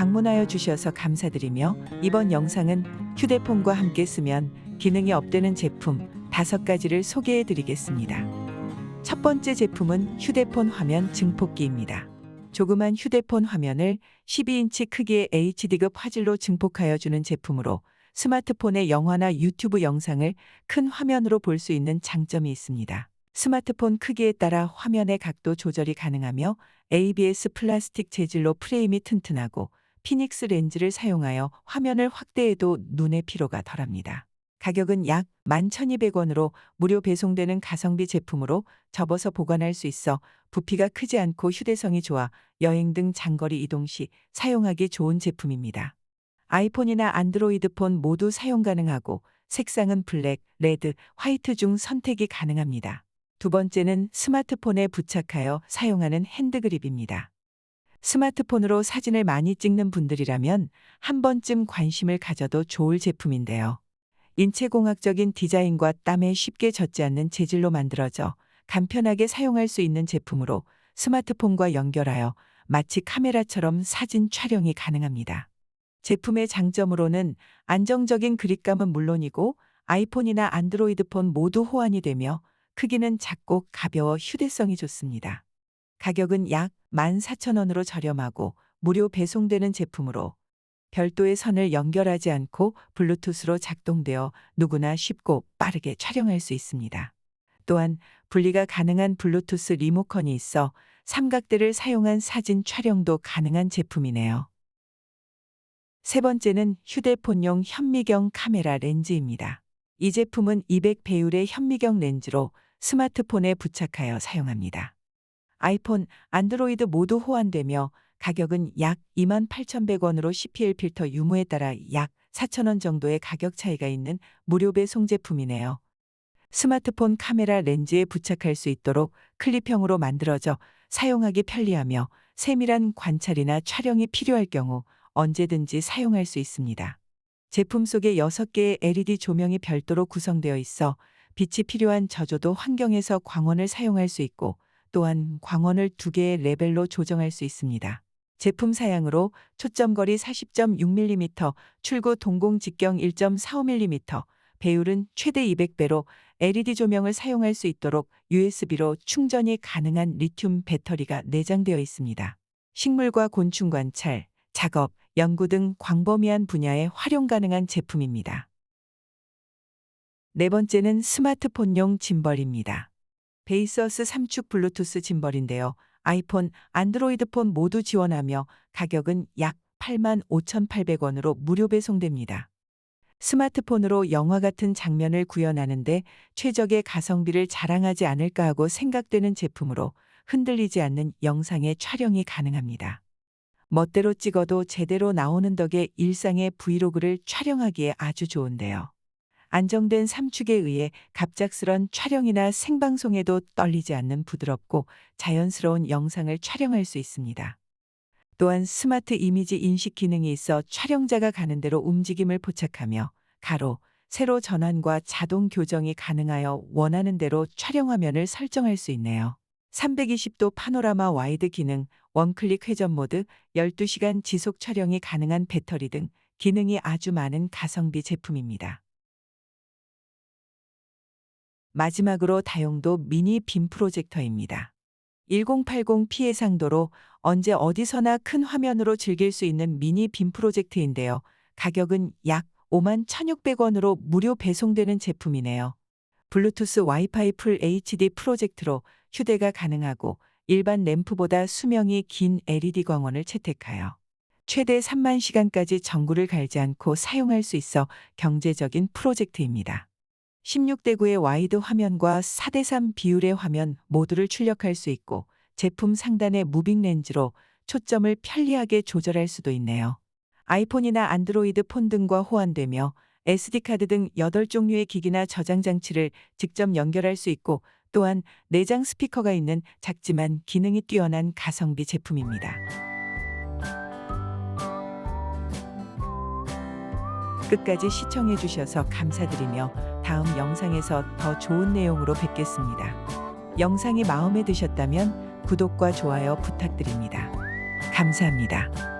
방문하여 주셔서 감사드리며 이번 영상은 휴대폰과 함께 쓰면 기능이 업되는 제품 다섯 가지를 소개해 드리겠습니다. 첫 번째 제품은 휴대폰 화면 증폭기입니다. 조그만 휴대폰 화면을 12인치 크기의 HD급 화질로 증폭하여 주는 제품으로 스마트폰의 영화나 유튜브 영상을 큰 화면으로 볼 수 있는 장점이 있습니다. 스마트폰 크기에 따라 화면의 각도 조절이 가능하며 ABS 플라스틱 재질로 프레임이 튼튼하고 피닉스 렌즈를 사용하여 화면을 확대해도 눈의 피로가 덜합니다. 가격은 약 11,200원으로 무료 배송되는 가성비 제품으로 접어서 보관할 수 있어 부피가 크지 않고 휴대성이 좋아 여행 등 장거리 이동 시 사용하기 좋은 제품입니다. 아이폰이나 안드로이드폰 모두 사용 가능하고 색상은 블랙, 레드, 화이트 중 선택이 가능합니다. 두 번째는 스마트폰에 부착하여 사용하는 핸드그립입니다. 스마트폰으로 사진을 많이 찍는 분들이라면 한 번쯤 관심을 가져도 좋을 제품인데요. 인체공학적인 디자인과 땀에 쉽게 젖지 않는 재질로 만들어져 간편하게 사용할 수 있는 제품으로 스마트폰과 연결하여 마치 카메라처럼 사진 촬영이 가능합니다. 제품의 장점으로는 안정적인 그립감은 물론이고 아이폰이나 안드로이드폰 모두 호환이 되며 크기는 작고 가벼워 휴대성이 좋습니다. 가격은 약 14,000원으로 저렴하고 무료 배송되는 제품으로 별도의 선을 연결하지 않고 블루투스로 작동되어 누구나 쉽고 빠르게 촬영할 수 있습니다. 또한 분리가 가능한 블루투스 리모컨이 있어 삼각대를 사용한 사진 촬영도 가능한 제품이네요. 세 번째는 휴대폰용 현미경 카메라 렌즈입니다. 이 제품은 200배율의 현미경 렌즈로 스마트폰에 부착하여 사용합니다. 아이폰, 안드로이드 모두 호환되며 가격은 약 28,100원으로 CPL 필터 유무에 따라 약 4,000원 정도의 가격 차이가 있는 무료 배송 제품이네요. 스마트폰 카메라 렌즈에 부착할 수 있도록 클립형으로 만들어져 사용하기 편리하며 세밀한 관찰이나 촬영이 필요할 경우 언제든지 사용할 수 있습니다. 제품 속에 6개의 LED 조명이 별도로 구성되어 있어 빛이 필요한 저조도 환경에서 광원을 사용할 수 있고 또한 광원을 두 개의 레벨로 조정할 수 있습니다. 제품 사양으로 초점거리 40.6mm, 출구 동공 직경 1.45mm, 배율은 최대 200배로 LED 조명을 사용할 수 있도록 USB로 충전이 가능한 리튬 배터리가 내장되어 있습니다. 식물과 곤충 관찰, 작업, 연구 등 광범위한 분야에 활용 가능한 제품입니다. 네 번째는 스마트폰용 짐벌입니다. 베이서스 3축 블루투스 짐벌인데요. 아이폰, 안드로이드폰 모두 지원하며 가격은 약 85,800원으로 무료 배송됩니다. 스마트폰으로 영화 같은 장면을 구현하는데 최적의 가성비를 자랑하지 않을까 하고 생각되는 제품으로 흔들리지 않는 영상의 촬영이 가능합니다. 멋대로 찍어도 제대로 나오는 덕에 일상의 브이로그를 촬영하기에 아주 좋은데요. 안정된 삼축에 의해 갑작스런 촬영이나 생방송에도 떨리지 않는 부드럽고 자연스러운 영상을 촬영할 수 있습니다. 또한 스마트 이미지 인식 기능이 있어 촬영자가 가는 대로 움직임을 포착하며 가로, 세로 전환과 자동 교정이 가능하여 원하는 대로 촬영 화면을 설정할 수 있네요. 320도 파노라마 와이드 기능, 원클릭 회전 모드, 12시간 지속 촬영이 가능한 배터리 등 기능이 아주 많은 가성비 제품입니다. 마지막으로 다용도 미니 빔 프로젝터입니다. 1080 피해 상도로 언제 어디서나 큰 화면으로 즐길 수 있는 미니 빔 프로젝트인데요. 가격은 약 5만 1,600원으로 무료 배송되는 제품이네요. 블루투스 와이파이 풀 HD 프로젝트로 휴대가 가능하고 일반 램프보다 수명이 긴 LED 광원을 채택하여 최대 3만 시간까지 전구를 갈지 않고 사용할 수 있어 경제적인 프로젝트입니다. 16대 9의 와이드 화면과 4대 3 비율의 화면 모두를 출력할 수 있고 제품 상단의 무빙 렌즈로 초점을 편리하게 조절할 수도 있네요. 아이폰이나 안드로이드 폰 등과 호환되며 SD카드 등 8종류의 기기나 저장 장치를 직접 연결할 수 있고 또한 내장 스피커가 있는 작지만 기능이 뛰어난 가성비 제품입니다. 끝까지 시청해 주셔서 감사드리며 다음 영상에서 더 좋은 내용으로 뵙겠습니다. 영상이 마음에 드셨다면 구독과 좋아요 부탁드립니다. 감사합니다.